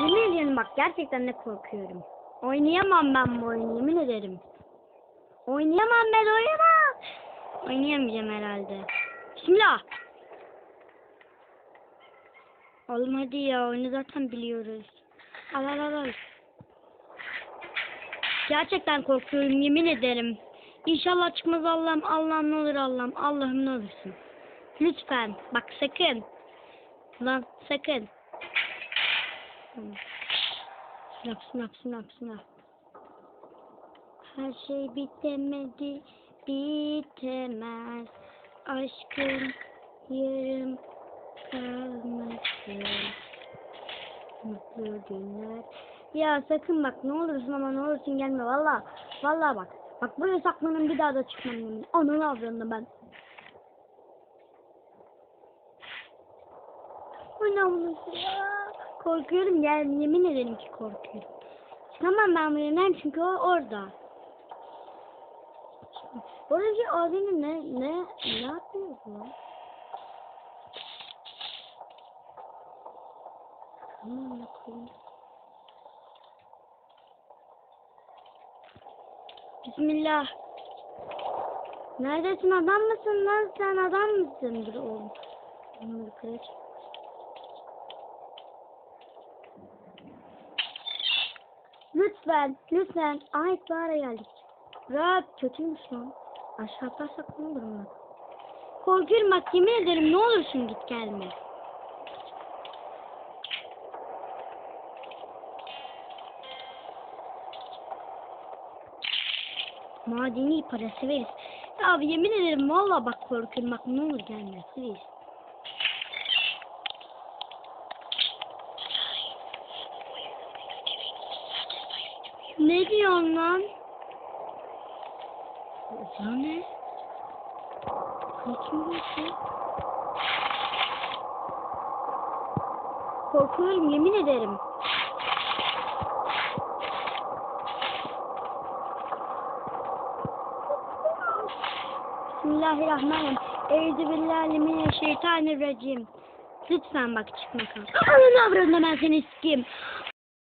Yemin ederim bak gerçekten de korkuyorum. Oynayamam ben bu oyunu yemin ederim. Oynayamam ben oynayamam. Oynayamayacağım herhalde. Bismillah. Oğlum hadi ya oyunu zaten biliyoruz. Al al al al. Gerçekten korkuyorum yemin ederim. İnşallah çıkmaz Allah'ım Allah'ım ne olur Allah'ım Allah'ım ne olursun. Lütfen bak sakın. Lan sakın. Sınav sınav sınav sınav. Her şey bitemedi bitemez. Aşkın yarım kalmasın. Mutlu günler. Ya sakın bak ne olursun ama ne olursun gelme valla. Valla bak. Bak buraya saklanın bir daha da çıkmam yemin. Ananı avrandım ben. Oynamıyorsun ya. Korkuyorum ya yemin ederim ki korkuyorum. Çıkamam ben buradan çünkü o orada. Oradaki abinin ne ne ne yapıyor bu? Hmm, bakayım. Bismillah. Neredesin adam mısın lan sen adam mısın? Dur oğlum. Bunları kıracağım. Lütfen, lütfen. Ay Clara geldik. Rahat kötüymüş lan. Aşağı atlarsak ne olur mu? Korkuyorum bak yemin ederim ne olursun git gelme. Madeni parası veririz. Abi yemin ederim valla bak korkuyorum ne olur gelme please. Ne diyorsun lan? O ne? Bu şey? Korkuyorum yemin ederim. Bismillahirrahmanirrahim. Euzubillahimineşşeytanirracim. Lütfen bak çıkma kal. Ananı avradına ben seni sikeyim.